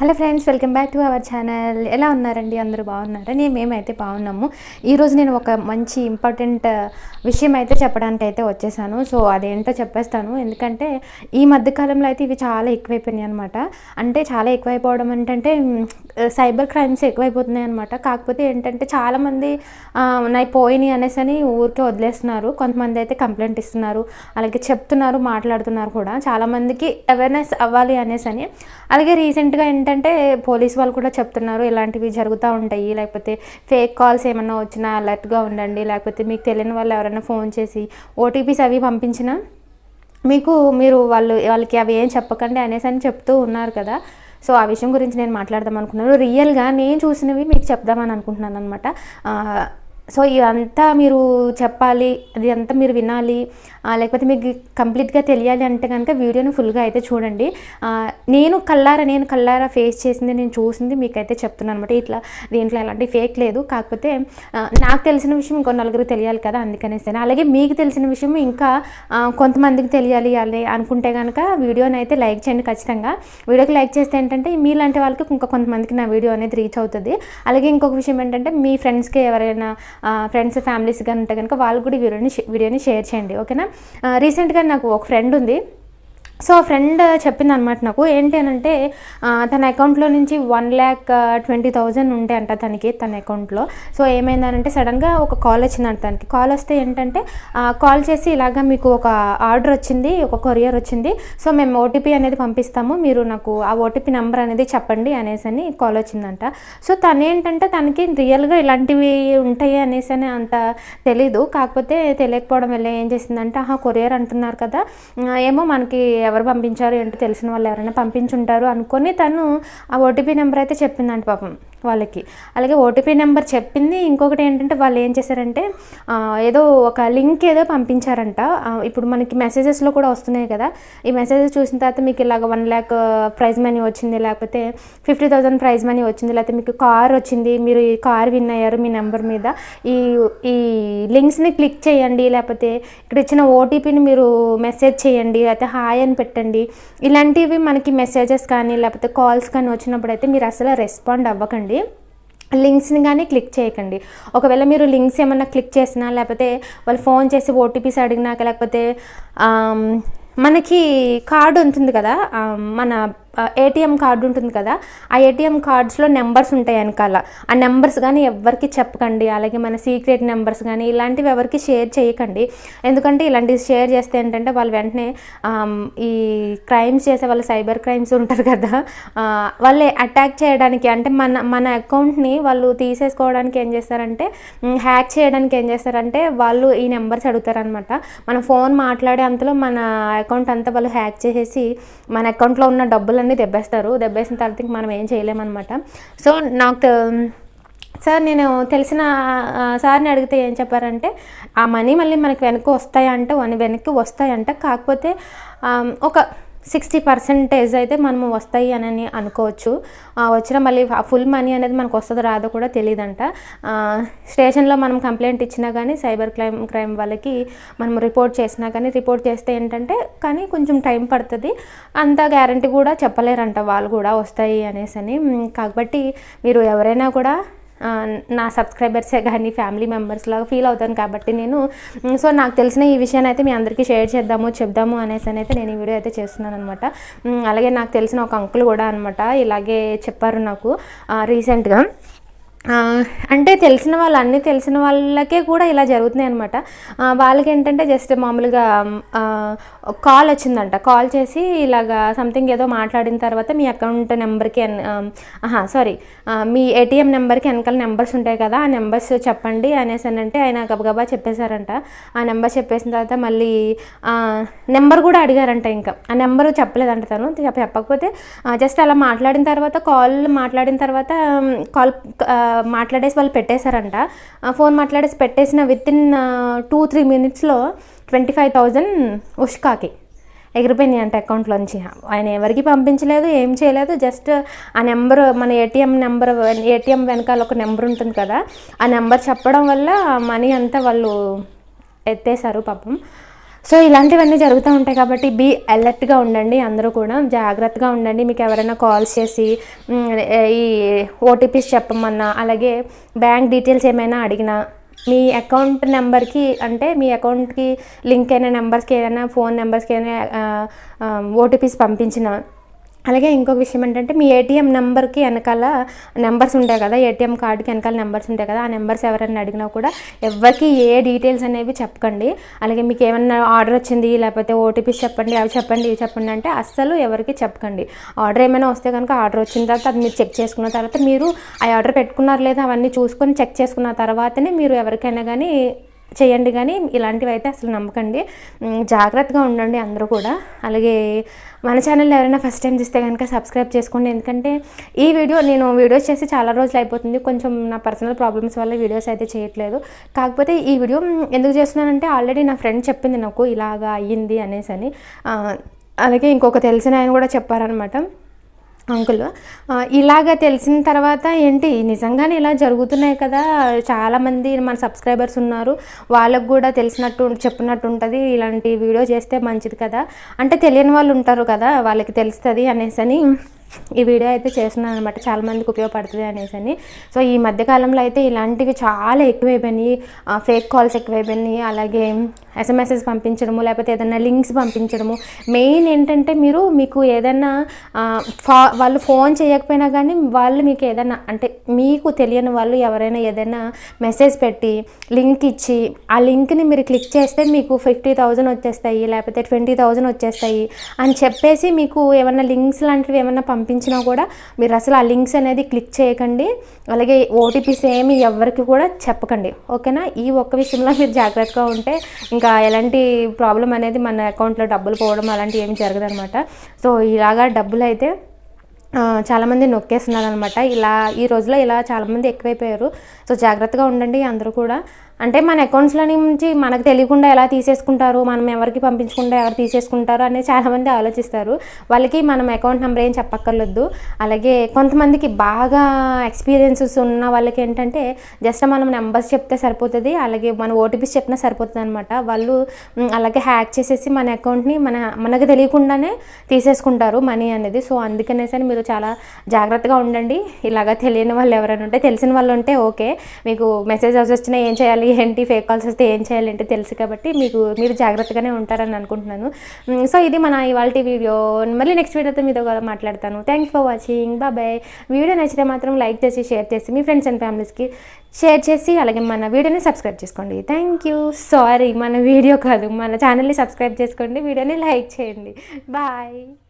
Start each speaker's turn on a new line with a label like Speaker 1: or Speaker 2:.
Speaker 1: Hello friends welcome back to our channel. ఎలా ఉన్నారండి? అందరూ బాగున్నారా? నేను మేమైతే బాగున్నాము. ఈరోజు నేను ఒక మంచి ఇంపార్టెంట్ విషయం అయితే చెప్పడానికి అయితే వచ్చేసాను. సో అదేంటో చెప్పేస్తాను. ఎందుకంటే ఈ మధ్యకాలంలో అయితే ఇవి చాలా ఎక్కువైపోయినాయి అనమాట అంటే చాలా ఎక్కువైపోవడం ఏంటంటే సైబర్ క్రైమ్స్ ఎక్కువైపోతున్నాయి అనమాట కాకపోతే ఏంటంటే చాలామంది నా పోయినాయి అనేసి అని ఊరికే వదిలేస్తున్నారు. కొంతమంది అయితే కంప్లైంట్ ఇస్తున్నారు. అలాగే చెప్తున్నారు మాట్లాడుతున్నారు కూడా. చాలామందికి అవేర్నెస్ అవ్వాలి అనేసి అని. అలాగే రీసెంట్గా ఏంటంటే పోలీస్ వాళ్ళు కూడా చెప్తున్నారు ఇలాంటివి జరుగుతూ ఉంటాయి. లేకపోతే ఫేక్ కాల్స్ ఏమన్నా వచ్చినా అలర్ట్గా ఉండండి. లేకపోతే మీకు తెలియని వాళ్ళు ఎవరైనా ఫోన్ చేసి ఓటీపీస్ అవి పంపించినా మీకు మీరు వాళ్ళు వాళ్ళకి అవి ఏం చెప్పకండి అనేసి అని చెప్తూ ఉన్నారు కదా. సో ఆ విషయం గురించి నేను మాట్లాడదాం అనుకున్నాను. రియల్గా నేను చూసినవి మీకు చెప్దామని అనుకుంటున్నాను అనమాట సో ఇదంతా మీరు చెప్పాలి అది అంతా మీరు వినాలి. లేకపోతే మీకు కంప్లీట్గా తెలియాలి అంటే కనుక వీడియోని ఫుల్గా అయితే చూడండి. నేను కల్లారా నేను కల్లారా ఫేస్ చేసింది నేను చూసింది మీకైతే చెప్తున్నాను అనమాట ఇట్లా దీంట్లో ఎలాంటి ఫేక్ లేదు. కాకపోతే నాకు తెలిసిన విషయం ఇంకో నలుగురు తెలియాలి కదా అందుకనేసి. అలాగే మీకు తెలిసిన విషయం ఇంకా కొంతమందికి తెలియాలి అని అనుకుంటే కనుక వీడియోని అయితే లైక్ చేయండి ఖచ్చితంగా. వీడియోకి లైక్ చేస్తే ఏంటంటే మీలాంటి వాళ్ళకి ఇంకా కొంతమందికి నా వీడియో అనేది రీచ్ అవుతుంది. అలాగే ఇంకొక విషయం ఏంటంటే మీ ఫ్రెండ్స్కి ఎవరైనా ఫ్రెండ్స్ ఫ్యామిలీస్ కానీ ఉంటే కనుక వాళ్ళు కూడా వీడియోని వీడియోని షేర్ చేయండి ఓకేనా? రీసెంట్గా నాకు ఒక ఫ్రెండ్ ఉంది. సో ఆ ఫ్రెండ్ చెప్పింది అనమాట నాకు ఏంటి అని అంటే తన అకౌంట్లో నుంచి వన్ ల్యాక్ ట్వంటీ థౌజండ్ ఉంటే అంట తనకి తన అకౌంట్లో. సో ఏమైందనంటే సడన్గా ఒక కాల్ వచ్చిందంట తనకి. కాల్ వస్తే ఏంటంటే కాల్ చేసి ఇలాగా మీకు ఒక ఆర్డర్ వచ్చింది ఒక కొరియర్ వచ్చింది. సో మేము ఓటీపీ అనేది పంపిస్తాము మీరు నాకు ఆ ఓటీపీ నెంబర్ అనేది చెప్పండి అనేసి అని కాల్ వచ్చిందంట. సో తను ఏంటంటే తనకి రియల్గా ఇలాంటివి ఉంటాయి అనేసి అని అంత తెలీదు. కాకపోతే తెలియకపోవడం వల్ల ఏం చేసిందంటే ఆహా కొరియర్ అంటున్నారు కదా ఏమో మనకి ఎవరు పంపించారు ఏంటో తెలిసిన వాళ్ళు ఎవరైనా పంపించుంటారు అనుకొని తను ఆ ఓటీపీ నెంబర్ అయితే చెప్పిందంట పాపం. వాళ్ళకి. అలాగే ఓటీపీ నెంబర్ చెప్పింది. ఇంకొకటి ఏంటంటే వాళ్ళు ఏం చేశారంటే ఏదో ఒక లింక్ ఏదో పంపించారంట. ఇప్పుడు మనకి మెసేజెస్లో కూడా వస్తున్నాయి కదా. ఈ మెసేజెస్ చూసిన తర్వాత మీకు ఇలాగ వన్ ల్యాక్ ప్రైజ్ మనీ వచ్చింది. లేకపోతే ఫిఫ్టీ థౌసండ్ ప్రైజ్ మనీ వచ్చింది. లేకపోతే మీకు కార్ వచ్చింది. మీరు ఈ కార్ విన్ అయ్యారు మీ నెంబర్ మీద. ఈ ఈ లింక్స్ని క్లిక్ చేయండి. లేకపోతే ఇక్కడ ఇచ్చిన ఓటీపీని మీరు మెసేజ్ చేయండి. లేకపోతే హాయ్ అని పెట్టండి. ఇలాంటివి మనకి మెసేజెస్ కానీ లేకపోతే కాల్స్ కానీ వచ్చినప్పుడు అయితే మీరు అసలు రెస్పాండ్ అవ్వకండి. లింక్స్ని కానీ క్లిక్ చేయకండి. ఒకవేళ మీరు లింక్స్ ఏమన్నా క్లిక్ చేసినా లేకపోతే వాళ్ళు ఫోన్ చేసి ఓటీపీస్ అడిగినాక లేకపోతే మనకి కార్డు ఉంటుంది కదా మన ఏటీఎం కార్డు ఉంటుంది కదా ఆ ఏటీఎం కార్డ్స్లో నెంబర్స్ ఉంటాయి వెనకాల. ఆ నెంబర్స్ కానీ ఎవరికి చెప్పకండి అలాగే మన సీక్రెట్ నెంబర్స్ కానీ ఇలాంటివి ఎవరికి షేర్ చేయకండి. ఎందుకంటే ఇలాంటివి షేర్ చేస్తే ఏంటంటే వాళ్ళు వెంటనే ఈ క్రైమ్స్ చేసే వాళ్ళు సైబర్ క్రైమ్స్ ఉంటారు కదా వాళ్ళు అటాక్ చేయడానికి అంటే మన మన అకౌంట్ని వాళ్ళు తీసేసుకోవడానికి ఏం చేస్తారంటే హ్యాక్ చేయడానికి ఏం చేస్తారంటే వాళ్ళు ఈ నెంబర్స్ అడుగుతారనమాట మన ఫోన్ మాట్లాడే అంతలో మన అకౌంట్ అంతా వాళ్ళు హ్యాక్ చేసేసి మన అకౌంట్లో ఉన్న డబ్బులు అన్నీ దెబ్బేస్తారు. దెబ్బేసిన తర్వాత మనం ఏం చేయలేమన్నమాట. సో నాకు సార్ నేను తెలిసిన సార్ని అడిగితే ఏం చెప్పారంటే ఆ మనీ మళ్ళీ మనకి వెనక్కి వస్తాయంటే వన్ వెనక్కి వస్తాయంట. కాకపోతే ఒక సిక్స్టీ పర్సెంటేజ్ అయితే మనము వస్తాయి అని అనుకోవచ్చు. వచ్చిన మళ్ళీ ఫుల్ మనీ అనేది మనకు వస్తుందో రాదో కూడా తెలియదంట స్టేషన్లో మనం కంప్లైంట్ ఇచ్చినా కానీ సైబర్ క్రైమ్ క్రైమ్ వాళ్ళకి మనం రిపోర్ట్ చేసినా కానీ రిపోర్ట్ చేస్తే ఏంటంటే కానీ కొంచెం టైం పడుతుంది. అంత గ్యారంటీ కూడా చెప్పలేరంట వాళ్ళు కూడా వస్తాయి అనేసి అని కాబట్టి మీరు ఎవరైనా కూడా నా సబ్స్క్రైబర్సే కానీ ఫ్యామిలీ మెంబర్స్ లాగా ఫీల్ అవుతాను కాబట్టి నేను సో నాకు తెలిసిన ఈ విషయాన్ని అయితే మీ అందరికీ షేర్ చేద్దాము చెప్దాము అనేసి అయితే నేను ఈ వీడియో అయితే చేస్తున్నాను అనమాట అలాగే నాకు తెలిసిన ఒక అంకుల్ కూడా అనమాట ఇలాగే చెప్పారు నాకు రీసెంట్గా అంటే తెలిసిన వాళ్ళు అన్నీ తెలిసిన వాళ్ళకే కూడా ఇలా జరుగుతున్నాయి అనమాట వాళ్ళకి ఏంటంటే జస్ట్ మామూలుగా కాల్ వచ్చిందంట. కాల్ చేసి ఇలాగా సంథింగ్ ఏదో మాట్లాడిన తర్వాత మీ అకౌంట్ నెంబర్కి ఆహా సారీ మీ ఏటీఎం నెంబర్కి వెనకాల నెంబర్స్ ఉంటాయి కదా ఆ నెంబర్స్ చెప్పండి అనేసి అంటే ఆయన గబగబా చెప్పేశారంట. ఆ నెంబర్ చెప్పేసిన తర్వాత మళ్ళీ నెంబర్ కూడా అడిగారంట ఇంకా. ఆ నెంబర్ చెప్పలేదంట తను. చెప్పకపోతే జస్ట్ అలా మాట్లాడిన తర్వాత కాల్ మాట్లాడిన తర్వాత కాల్ మాట్లాడేసి వాళ్ళు పెట్టేశారంట. ఫోన్ మాట్లాడేసి పెట్టేసిన విత్ ఇన్ టూ త్రీ మినిట్స్లో ట్వంటీ ఫైవ్ థౌజండ్ ఉష్కాకి ఎగిరిపోయినాయి అంట అకౌంట్లోంచి ఆయన ఎవరికి పంపించలేదు ఏం చేయలేదు జస్ట్ ఆ నెంబర్ మన ఏటీఎం నెంబర్ ఏటీఎం వెనకాల ఒక నెంబర్ ఉంటుంది కదా ఆ నెంబర్ చెప్పడం వల్ల మనీ అంతా వాళ్ళు ఎత్తేసారు పాపం. సో ఇలాంటివన్నీ జరుగుతూ ఉంటాయి కాబట్టి బీ అలర్ట్గా ఉండండి అందరూ కూడా. జాగ్రత్తగా ఉండండి. మీకు ఎవరైనా కాల్స్ చేసి ఈ ఓటీపీస్ చెప్పమన్నా అలాగే బ్యాంక్ డీటెయిల్స్ ఏమైనా అడిగినా మీ అకౌంట్ నెంబర్కి అంటే మీ అకౌంట్కి లింక్ అయిన నెంబర్స్కి ఏదైనా ఫోన్ నెంబర్స్కి ఏదైనా ఓటీపీస్ పంపించిన అలాగే ఇంకొక విషయం ఏంటంటే మీ ఏటీఎం నెంబర్కి వెనకాల నెంబర్స్ ఉంటాయి కదా ఏటీఎం కార్డుకి వెనకాల నెంబర్స్ ఉంటాయి కదా ఆ నెంబర్స్ ఎవరైనా అడిగినా కూడా ఎవరికి ఏ డీటెయిల్స్ అనేవి చెప్పకండి. అలాగే మీకు ఏమన్నా ఆర్డర్ వచ్చింది లేకపోతే ఓటీపీస్ చెప్పండి అవి చెప్పండి ఇవి చెప్పండి అంటే అస్సలు ఎవరికి చెప్పకండి. ఆర్డర్ ఏమైనా వస్తే కనుక ఆర్డర్ వచ్చిన తర్వాత అది మీరు చెక్ చేసుకున్న తర్వాత మీరు ఆ ఆర్డర్ పెట్టుకున్నారు లేదా అవన్నీ చూసుకొని చెక్ చేసుకున్న తర్వాతనే మీరు ఎవరికైనా కానీ చేయండి కానీ ఇలాంటివి అయితే అసలు నమ్మకండి. జాగ్రత్తగా ఉండండి అందరూ కూడా. అలాగే మన ఛానల్ ఎవరైనా ఫస్ట్ టైం చూస్తే కనుక సబ్స్క్రైబ్ చేసుకోండి. ఎందుకంటే ఈ వీడియో నేను వీడియోస్ చేసి చాలా రోజులు అయిపోతుంది. కొంచెం నా పర్సనల్ ప్రాబ్లమ్స్ వల్ల వీడియోస్ అయితే చేయట్లేదు. కాకపోతే ఈ వీడియో ఎందుకు చేస్తున్నానంటే ఆల్రెడీ నా ఫ్రెండ్ చెప్పింది నాకు ఇలాగా అయ్యింది అనేసి అని అలాగే ఇంకొక తెలిసిన ఆయన కూడా చెప్పారనమాట అంకుల్ ఇలాగ తెలిసిన తర్వాత ఏంటి నిజంగానే ఇలా జరుగుతున్నాయి కదా చాలామంది మన సబ్స్క్రైబర్స్ ఉన్నారు వాళ్ళకు కూడా తెలిసినట్టు చెప్పినట్టు ఉంటుంది ఇలాంటి వీడియో చేస్తే మంచిది కదా అంటే తెలియని వాళ్ళు ఉంటారు కదా వాళ్ళకి తెలుస్తుంది అనేసి అని ఈ వీడియో అయితే చేస్తున్నాను అనమాట. చాలా మందికి ఉపయోగపడుతుంది అనేసి అని. సో ఈ మధ్యకాలంలో అయితే ఇలాంటివి చాలా ఎక్కువైపోయినాయి. ఫేక్ కాల్స్ ఎక్కువైపోయినాయి. అలాగే ఎస్ఎంఎస్ఎస్ పంపించడము లేకపోతే ఏదైనా లింక్స్ పంపించడము. మెయిన్ ఏంటంటే మీరు మీకు ఏదైనా ఫా వాళ్ళు ఫోన్ చేయకపోయినా కానీ వాళ్ళు మీకు ఏదైనా అంటే మీకు తెలియని వాళ్ళు ఎవరైనా ఏదైనా మెసేజ్ పెట్టి లింక్ ఇచ్చి ఆ లింక్ని మీరు క్లిక్ చేస్తే మీకు ఫిఫ్టీ థౌజండ్ వచ్చేస్తాయి లేకపోతే ట్వంటీ థౌజండ్ వచ్చేస్తాయి అని చెప్పేసి మీకు ఏమైనా లింక్స్ లాంటివి ఏమైనా పంపించినా కూడా మీరు అసలు ఆ లింక్స్ అనేది క్లిక్ చేయకండి. అలాగే ఓటీపీస్ ఏమి ఎవరికి కూడా చెప్పకండి. ఓకేనా? ఈ ఒక్క విషయంలో మీరు జాగ్రత్తగా ఉంటే ఇంకా ఎలాంటి ప్రాబ్లం అనేది మన అకౌంట్లో డబ్బులు పోవడం అలాంటివి ఏమి జరగదనమాట సో ఇలాగా డబ్బులు అయితే చాలామంది నొక్కేస్తున్నారు అనమాట ఇలా ఈ రోజులో ఇలా చాలామంది ఎక్కువైపోయారు. సో జాగ్రత్తగా ఉండండి అందరూ కూడా. అంటే మన అకౌంట్స్లో నుంచి మనకు తెలియకుండా ఎలా తీసేసుకుంటారు మనం ఎవరికి పంపించకుండా ఎవరు తీసేసుకుంటారు అనేది చాలామంది ఆలోచిస్తారు. వాళ్ళకి మనం అకౌంట్ నెంబర్ ఏం చెప్పక్కర్లేదు. అలాగే కొంతమందికి బాగా ఎక్స్పీరియన్సెస్ ఉన్న వాళ్ళకి ఏంటంటే జస్ట్ మనం నెంబర్స్ చెప్తే సరిపోతుంది అలాగే మన ఓటీపీస్ చెప్పినా సరిపోతుంది అనమాట వాళ్ళు అలాగే హ్యాక్ చేసేసి మన అకౌంట్ని మన మనకు తెలియకుండానే తీసేసుకుంటారు మనీ అనేది. సో అందుకనేసి అని మీరు చాలా జాగ్రత్తగా ఉండండి. ఇలాగా తెలియని వాళ్ళు ఎవరైనా ఉంటే తెలిసిన వాళ్ళు ఉంటే ఓకే. మీకు మెసేజ్ వచ్చినా ఏం చేయాలి ఏంటి ఫేక్ కాల్స్ వస్తే ఏం చేయాలంటే తెలుసు కాబట్టి మీకు మీరు జాగ్రత్తగానే ఉంటారని అనుకుంటున్నాను. సో ఇది మన ఇవాళ వీడియో. మళ్ళీ నెక్స్ట్ వీడియోతో మీతో కూడా మాట్లాడతాను. Thanks for watching bye video నచ్చితే మాత్రం లైక్ చేసి షేర్ చేసి మీ ఫ్రెండ్స్ అండ్ ఫ్యామిలీస్కి షేర్ చేసి అలాగే మన వీడియోని సబ్స్క్రైబ్ చేసుకోండి. థ్యాంక్ యూ సారీ మన వీడియో కాదు. మన ఛానల్ని సబ్స్క్రైబ్ చేసుకోండి. వీడియోని లైక్ చేయండి. బాయ్